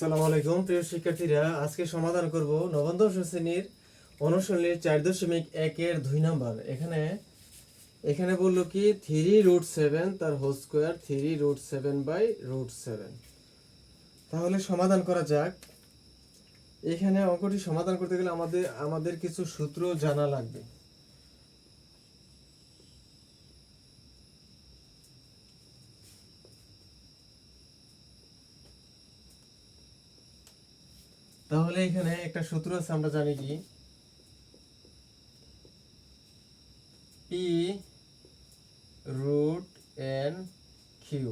সালাম আলাইকুম, প্রিয় শিক্ষার্থীরা, আজকে সমাধান করব নবম শ্রেণির অনুশীলনীর চার দশমিক একের দুই নাম্বার। এখানে এখানে বলল কি থ্রি রুট সেভেন তার whole square three root seven by root seven তাহলে সমাধান করা যাক। এখানে অঙ্কটি সমাধান করতে গেলে আমাদের আমাদের কিছু সূত্র জানা লাগবে। তাহলে এখানে একটা সূত্র আছে, আমরা জানি কি? পি রুট এন কিউ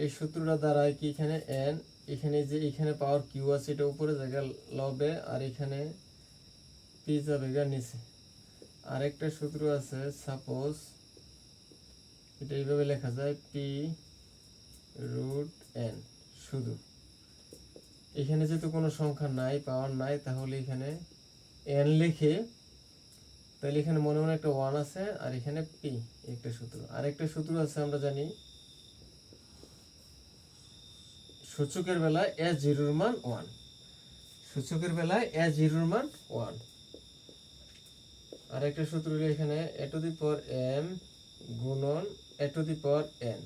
এই সূত্রটা দ্বারায় কি এখানে এন এখানে যে এখানে পাওয়ার কিউ আছে, এটা উপরে জায়গা লবে, আর এখানে পি যাবে গা নিচে। আরেকটা সূত্র আছে সাপোজ এটা এইভাবে লেখা যায় পি রুট এন শুধু। এখানে যেহেতু কোনো সংখ্যা নাই পাওয়ার নাই, তাহলে এখানে এন লিখে, তাহলে এখানে মনে মনে একটা ওয়ান আছে, আর এখানে পি একটা সূত্র। আরেকটা সূত্র আছে আমরা জানি, সূচকের বেলায় এ জিরোর মান ওয়ান সূচকের বেলায় এ জিরোর মান ওয়ান আর একটা সূত্র হলো এখানে এ টু দি পর এম গুণন এ টু দি পর এন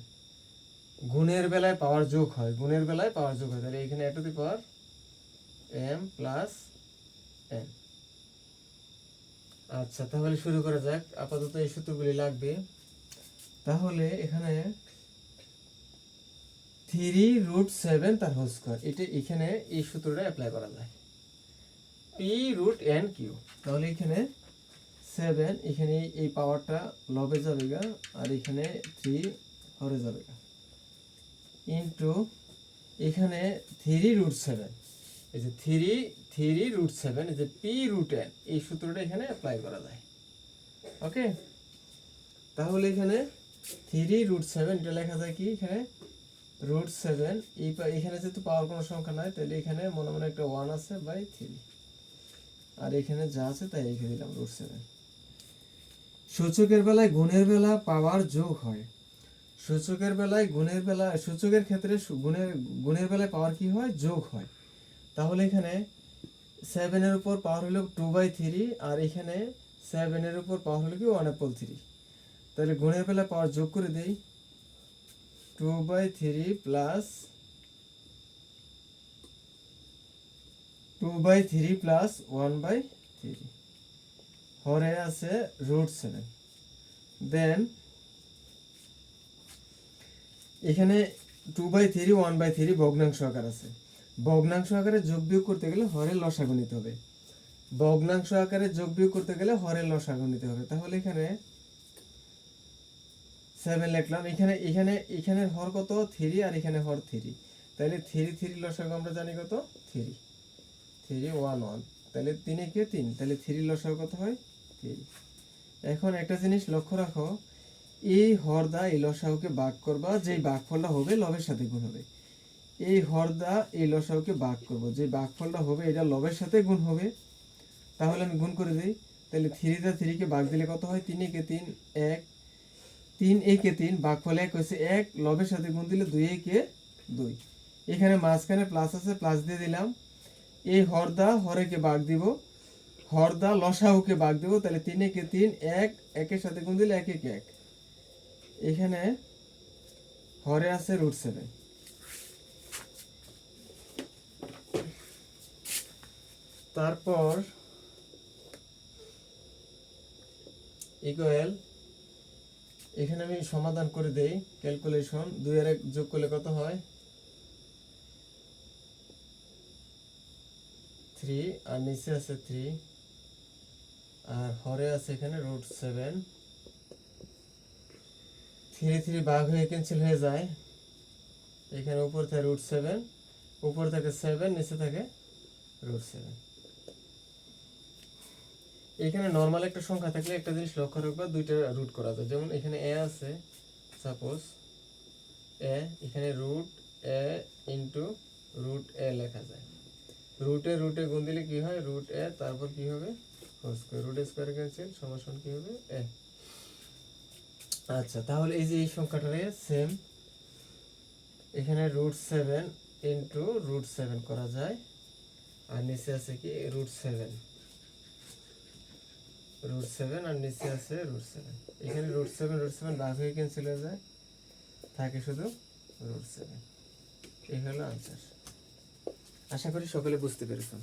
গুণের বেলায় পাওয়ার যোগ হয়, গুণের বেলায় পাওয়ার যোগ হয়। তাহলে এখানে A to the power M plus N আচ্ছা তাহলে শুরু করা যাক। আপাতত এই সূত্রগুলি লাগবে। তাহলে এখানে থ্রি রুট সেভেন তার হোল স্কোয়ার এটা এখানে এই সূত্রটা অ্যাপ্লাই করা যায়। পি রুট এন কিউ তাহলে এখানে সেভেন এখানে এই পাওয়ারটা লবে যাবে গা আর এখানে থ্রি হরে যাবে গা ইন্টু এখানে থ্রি রুট সেভেন এই যে থ্রি থ্রি রুট সেভেন এই যে পি রুট এন এই সূত্রটা এখানে অ্যাপ্লাই করা যায়। ওকে তাহলে এখানে থ্রি রুট সেভেন এটা লেখা যায় কি এখানে? রুট সেভেন এই এখানে যেহেতু পাওয়ার কোনো সংখ্যা নাই, তাহলে এখানে মনে মনে একটা ওয়ান আছে বাই থ্রি আর এখানে যা আছে তাই লিখে দিলাম রুট সেভেন সূচকের বেলায় গুণের বেলা পাওয়ার যোগ হয়। সূচকের বেলায় গুণের বেলা সূচকের ক্ষেত্রে গুণের গুণের বেলায় পাওয়ার কি হয়? যোগ হয়। তাহলে এখানে সেভেনের উপর পাওয়ার হলো টু বাই থ্রি আর এখানে সেভেনের উপর পাওয়ার হলো কি? ওয়ান অ্যাপল থ্রি তাহলে গুণের বেলায় পাওয়ার যোগ করে দেই। Two by three plus two by three plus one by three হরে আছে রুট সেভেন দেন এখানে two by three one by three ভগ্নাংশ আকার আছে। ভগ্নাংশ আকারে যোগ বিয়োগ করতে গেলে হরের লসাগু নিতে হবে। ভগ্নাংশ আকারে যোগ বিয়োগ করতে গেলে হরের লসাগু নিতে হবে। তাহলে এখানে সেভেন লিখলাম। এখানে এখানে, এখানের হর কত? থ্রি আর এখানে হর থ্রি তাহলে থ্রি থ্রি লসাগু আমরা জানি কত? থ্রি থ্রি ওয়ান ওয়ান তাহলে তিনে কে তিন? তাহলে থ্রি লসাগু কত হয়? থ্রি এখন একটা জিনিস লক্ষ্য রাখো। এই হরদা এই লসাগুকে বাক করবা, যেই বাঘফলটা হবে লবের সাথে গুণ হবে। এই হরদা, এই লসাগুকে বাক করব যে বাঘফলটা হবে এটা লবের সাথে গুণ হবে। তাহলে আমি গুণ করে দিই। তাহলে থ্রিটা থ্রিকে বাঘ দিলে কত হয়? তিন একে তিন, এক। তিন একে তিন বাঘফল এক হয়েছে এক, লবের সাথে গুণ দিলে দুই একে দুই। এখানে মাঝখানে প্লাস আছে প্লাস দিয়ে দিলাম। এই হরদা হরেকে বাঘ দিব। হরদা লসাহুকে বাঘ দিব, তাহলে তিন একে তিন, এক। একের সাথে গুণ দিলে এক একে এক। এখানে হরে আছে রুট সেভেন তারপর ইকুয়াল এখানে আমি সমাধান করে দেই ক্যালকুলেশন দুই আর এক যোগ করলে কত হয়? থ্রি আর নিচে আছে থ্রি আর হরে আছে এখানে রুট সেভেন থ্রি থ্রি ভাগ হয়ে ক্যান্সেল হয়ে যায়। এখানে উপর থাকে রুট সেভেন, উপর থাকে সেভেন, নিচে থাকে রুট সেভেন। এখানে নর্মাল একটা সংখ্যা থাকলে একটা জিনিস লক্ষ্য রাখবা, দুইটা রুট করা যায়। যেমন এখানে এ আছে সাপোজ এ এখানে root A into root A লেখা যায়। রুটে রুটে গুণ দিলে কি হয়? রুট এ তারপর কি হবে? Whole square root square cancel সমাসন কি হবে? এ আচ্ছা তাহলে এই যে এই সংখ্যাটারে সেম এখানে root seven into root seven করা যায়, আর নিচে আছে কি রুট সেভেন রুট সেভেন আর নিচে আছে রুট সেভেন এখানে রুট সেভেন রুট সেভেন ভাগ হয়ে ক্যান্সেল হয়ে যায়? থাকে শুধু রুট সেভেন এই হলো আনসার আশা করি সকলে বুঝতে পেরেছেন।